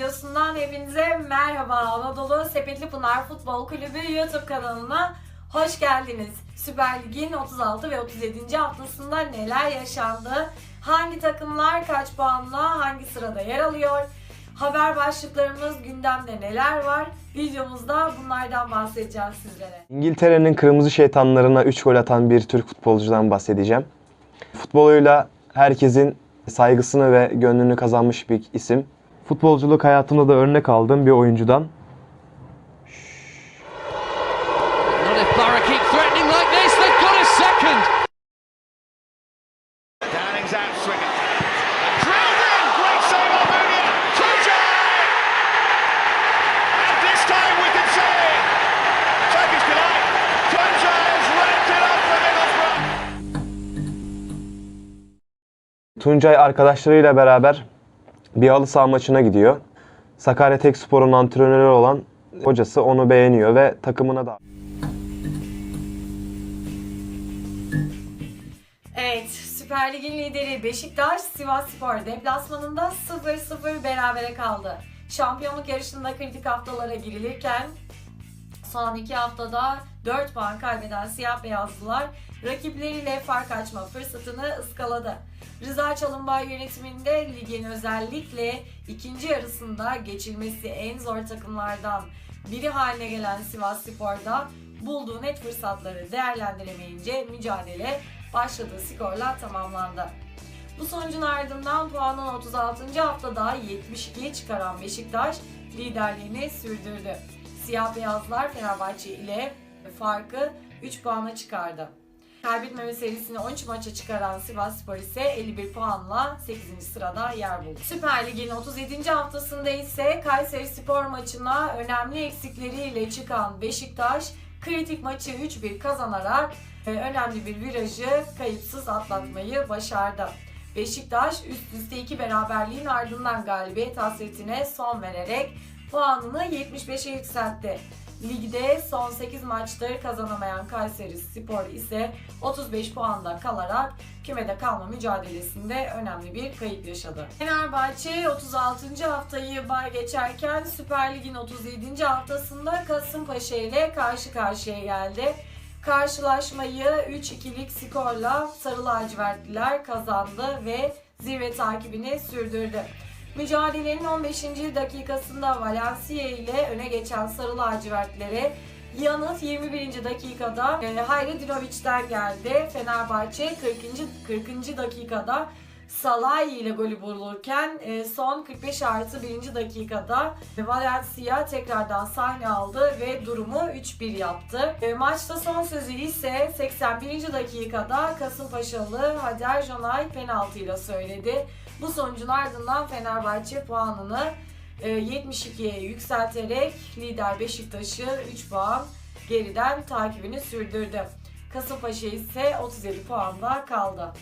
videosundan hepinize merhaba. Anadolu Sepetli Pınar Futbol Kulübü YouTube kanalına hoş geldiniz. Süper Lig'in 36 ve 37. haftasında neler yaşandı? Hangi takımlar kaç puanla hangi sırada yer alıyor? Haber başlıklarımız gündemde neler var? Videomuzda bunlardan bahsedeceğim sizlere. İngiltere'nin kırmızı şeytanlarına 3 gol atan bir Türk futbolcudan bahsedeceğim. Futboluyla herkesin saygısını ve gönlünü kazanmış bir isim. Futbolculuk hayatımda da örnek aldığım bir oyuncudan. Tuncay arkadaşlarıyla beraber bir halı saha maçına gidiyor. Sakarya Tekspor'un antrenörü olan hocası onu beğeniyor ve takımına da Evet, Süper Lig'in lideri Beşiktaş, Sivasspor deplasmanında 0-0 berabere kaldı. Şampiyonluk yarışında kritik haftalara girilirken son iki haftada 4 puan kaybeden siyah beyazlılar rakipleriyle fark açma fırsatını ıskaladı. Rıza Çalınbay yönetiminde ligin özellikle ikinci yarısında geçilmesi en zor takımlardan biri haline gelen Sivas Spor'da bulduğu net fırsatları değerlendiremeyince mücadele başladığı skorla tamamlandı. Bu sonucun ardından puanın 36. haftada 72'ye çıkaran Beşiktaş liderliğini sürdürdü. Siyah beyazlar Fenerbahçe ile farkı 3 puana çıkardı. Kaybetmeme serisini 13 maça çıkaran Sivasspor ise 51 puanla 8. sırada yer buldu. Süper Lig'in 37. haftasında ise Kayseri Spor maçına önemli eksikleriyle çıkan Beşiktaş kritik maçı 3-1 kazanarak e, önemli bir virajı kayıpsız atlatmayı başardı. Beşiktaş üst üste iki beraberliğin ardından galibiyet hasretine son vererek puanını 75'e yükseltti. Ligde son 8 maçtır kazanamayan Kayseri Spor ise 35 puanda kalarak kümede kalma mücadelesinde önemli bir kayıp yaşadı. Fenerbahçe 36. haftayı bay geçerken Süper Lig'in 37. haftasında Kasımpaşa ile karşı karşıya geldi. Karşılaşmayı 3-2'lik skorla Sarı Lacivertliler kazandı ve zirve takibini sürdürdü. Mücadelenin 15. dakikasında Valencia ile öne geçen Sarı Lacivertlere yanıt 21. dakikada e, Hayri Dinovic'den geldi. Fenerbahçe 40. 40. dakikada Salai ile golü bulurken e, son 45 artı 1. dakikada Valencia tekrardan sahne aldı ve durumu 3-1 yaptı. E, Maçta son sözü ise 81. dakikada Kasımpaşalı Hader Jonay penaltıyla söyledi. Bu sonucun ardından Fenerbahçe puanını e, 72'ye yükselterek lider Beşiktaş'ı 3 puan geriden takibini sürdürdü. Kasımpaşa ise 37 puanda kaldı.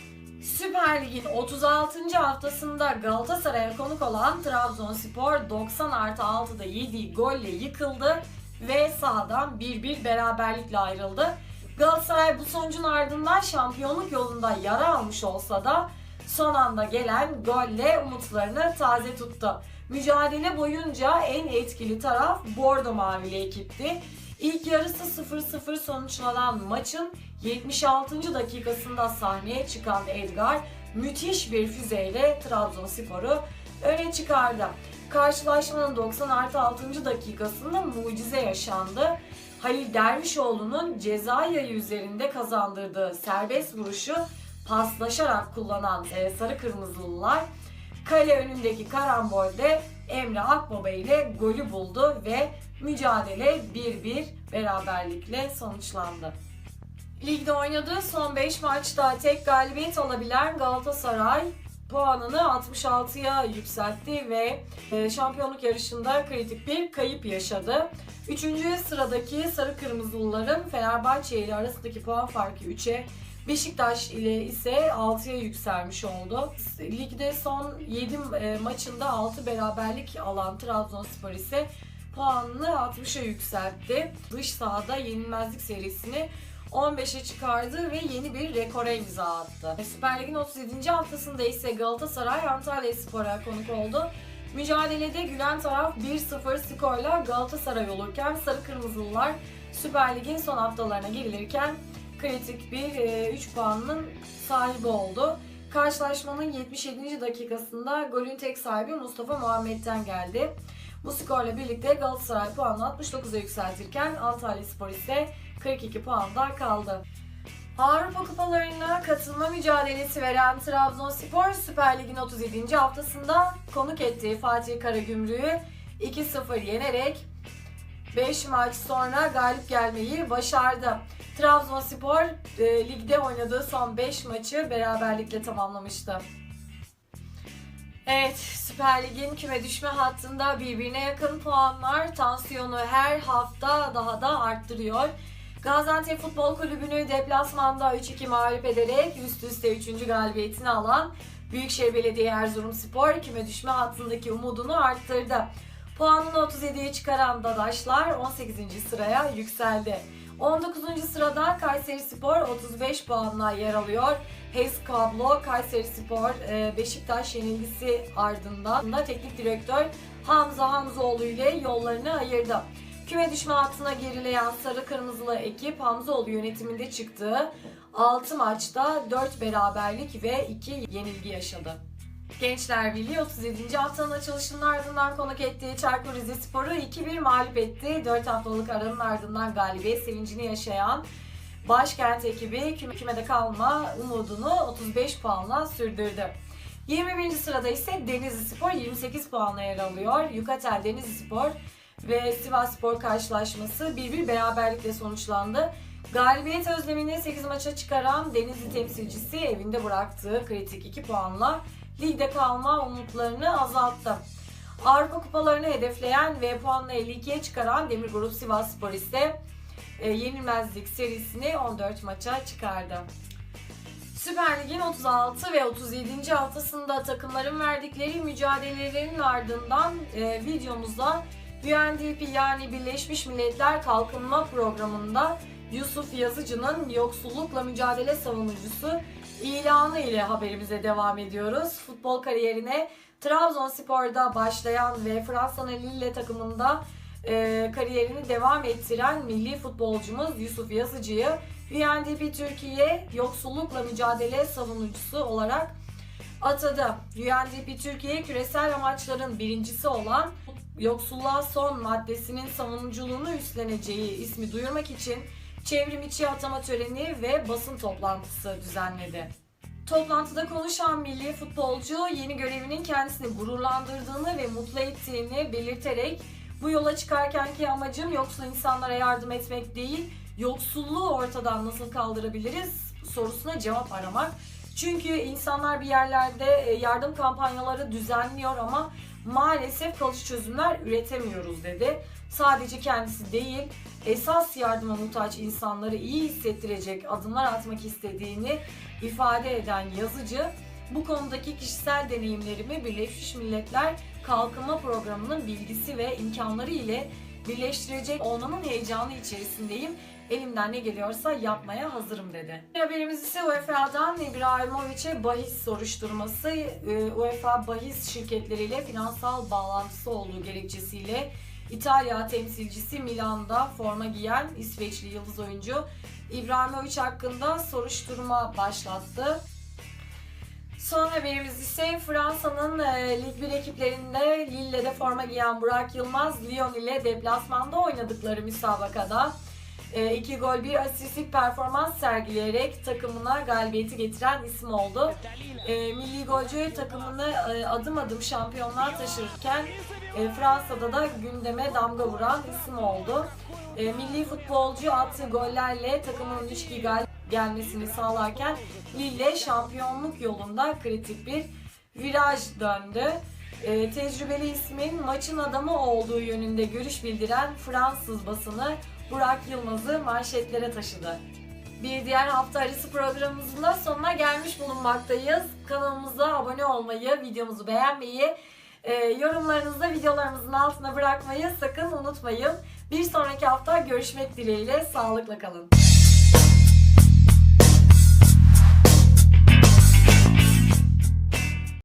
Süper Lig'in 36. haftasında Galatasaray'a konuk olan Trabzonspor 90 artı 6'da yediği golle yıkıldı ve sahadan 1-1 beraberlikle ayrıldı. Galatasaray bu sonucun ardından şampiyonluk yolunda yara almış olsa da son anda gelen golle umutlarını taze tuttu. Mücadele boyunca en etkili taraf Bordo Mavili ekipti. İlk yarısı 0-0 sonuçlanan maçın 76. dakikasında sahneye çıkan Edgar müthiş bir füzeyle Trabzonspor'u öne çıkardı. Karşılaşmanın 90 artı 6. dakikasında mucize yaşandı. Halil Dervişoğlu'nun ceza yayı üzerinde kazandırdığı serbest vuruşu paslaşarak kullanan e, sarı kırmızılılar kale önündeki karambolde Emre Akbaba ile golü buldu ve mücadele 1-1 beraberlikle sonuçlandı. Ligde oynadığı son 5 maçta tek galibiyet alabilen Galatasaray puanını 66'ya yükseltti ve e, şampiyonluk yarışında kritik bir kayıp yaşadı. Üçüncü sıradaki Sarı Kırmızılıların Fenerbahçe ile arasındaki puan farkı 3'e, Beşiktaş ile ise 6'ya yükselmiş oldu. Ligde son 7 maçında 6 beraberlik alan Trabzonspor ise puanını 60'a yükseltti. Dış sahada yenilmezlik serisini 15'e çıkardı ve yeni bir rekora imza attı. Süper Lig'in 37. haftasında ise Galatasaray Antalya Spor'a konuk oldu. Mücadelede gülen taraf 1-0 skorla Galatasaray olurken Sarı Kırmızılılar Süper Lig'in son haftalarına girilirken kritik bir 3 puanının sahibi oldu. Karşılaşmanın 77. dakikasında golün tek sahibi Mustafa Muhammed'den geldi. Bu skorla birlikte Galatasaray puanını 69'a yükseltirken Antalya Spor ise 42 puanda kaldı. Avrupa Kupalarına katılma mücadelesi veren Trabzonspor Süper Lig'in 37. haftasında konuk ettiği Fatih Karagümrük'ü 2-0 yenerek 5 maç sonra galip gelmeyi başardı. Trabzonspor e, ligde oynadığı son 5 maçı beraberlikle tamamlamıştı. Evet, Süper Lig'in küme düşme hattında birbirine yakın puanlar tansiyonu her hafta daha da arttırıyor. Gaziantep Futbol Kulübü'nü deplasmanda 3-2 mağlup ederek üst üste 3. galibiyetini alan Büyükşehir Belediye Erzurumspor küme düşme hattındaki umudunu arttırdı. Puanını 37'ye çıkaran Dadaşlar 18. sıraya yükseldi. 19. sırada Kayseri Spor 35 puanla yer alıyor. HES Kablo Kayseri Spor e, Beşiktaş yenilgisi ardından da teknik direktör Hamza Hamzoğlu ile yollarını ayırdı. Küme düşme hattına gerileyen Sarı Kırmızılı ekip Hamzoğlu yönetiminde çıktığı 6 maçta 4 beraberlik ve 2 yenilgi yaşadı. Gençler Birliği 37. haftanın açılışının ardından konuk ettiği Çaykur Rizespor'u 2-1 mağlup etti. 4 haftalık aranın ardından galibiyet sevincini yaşayan Başkent ekibi küme- kümede kalma umudunu 35 puanla sürdürdü. 21. sırada ise Denizli Spor 28 puanla yer alıyor. Yukatel Denizli Spor ve Sivas Spor karşılaşması 1-1 beraberlikle sonuçlandı. Galibiyet özlemini 8 maça çıkaran Denizli temsilcisi evinde bıraktığı kritik 2 puanla ligde kalma umutlarını azalttı. Avrupa kupalarını hedefleyen ve puanla 52'ye çıkaran Demir Grup Sivas Spor ise e, yenilmezlik serisini 14 maça çıkardı. Süper Lig'in 36 ve 37. haftasında takımların verdikleri mücadelelerin ardından e, videomuzda UNDP yani Birleşmiş Milletler Kalkınma Programı'nda Yusuf Yazıcı'nın yoksullukla mücadele savunucusu ilanı ile haberimize devam ediyoruz. Futbol kariyerine Trabzonspor'da başlayan ve Fransa'nın Lille takımında e, kariyerini devam ettiren milli futbolcumuz Yusuf Yazıcı'yı UNDP Türkiye yoksullukla mücadele savunucusu olarak atadı. UNDP Türkiye küresel amaçların birincisi olan yoksulluğa son maddesinin savunuculuğunu üstleneceği ismi duyurmak için çevrim içi atama töreni ve basın toplantısı düzenledi. Toplantıda konuşan milli futbolcu yeni görevinin kendisini gururlandırdığını ve mutlu ettiğini belirterek bu yola çıkarkenki amacım yoksul insanlara yardım etmek değil, yoksulluğu ortadan nasıl kaldırabiliriz sorusuna cevap aramak. Çünkü insanlar bir yerlerde e, yardım kampanyaları düzenliyor ama maalesef kalıcı çözümler üretemiyoruz dedi. Sadece kendisi değil, esas yardıma muhtaç insanları iyi hissettirecek adımlar atmak istediğini ifade eden yazıcı, bu konudaki kişisel deneyimlerimi Birleşmiş Milletler Kalkınma Programı'nın bilgisi ve imkanları ile birleştirecek olmanın heyecanı içerisindeyim. Elimden ne geliyorsa yapmaya hazırım dedi. Haberimiz ise UEFA'dan İbrahimovic'e bahis soruşturması. Ee, UEFA bahis şirketleriyle finansal bağlantısı olduğu gerekçesiyle İtalya temsilcisi Milan'da forma giyen İsveçli yıldız oyuncu İbrahimovic hakkında soruşturma başlattı. Son haberimiz ise Fransa'nın e, Lig 1 ekiplerinde Lille'de forma giyen Burak Yılmaz, Lyon ile deplasmanda oynadıkları müsabakada e, iki gol bir asistlik performans sergileyerek takımına galibiyeti getiren isim oldu. E, milli golcü takımını e, adım adım şampiyonluğa taşırırken e, Fransa'da da gündeme damga vuran isim oldu. E, milli futbolcu attığı gollerle takımının 3-2 galip gelmesini sağlarken Lille şampiyonluk yolunda kritik bir viraj döndü. E, tecrübeli ismin maçın adamı olduğu yönünde görüş bildiren Fransız basını Burak Yılmaz'ı manşetlere taşıdı. Bir diğer hafta arası programımızın da sonuna gelmiş bulunmaktayız. Kanalımıza abone olmayı, videomuzu beğenmeyi, e, yorumlarınızı da videolarımızın altına bırakmayı sakın unutmayın. Bir sonraki hafta görüşmek dileğiyle sağlıkla kalın.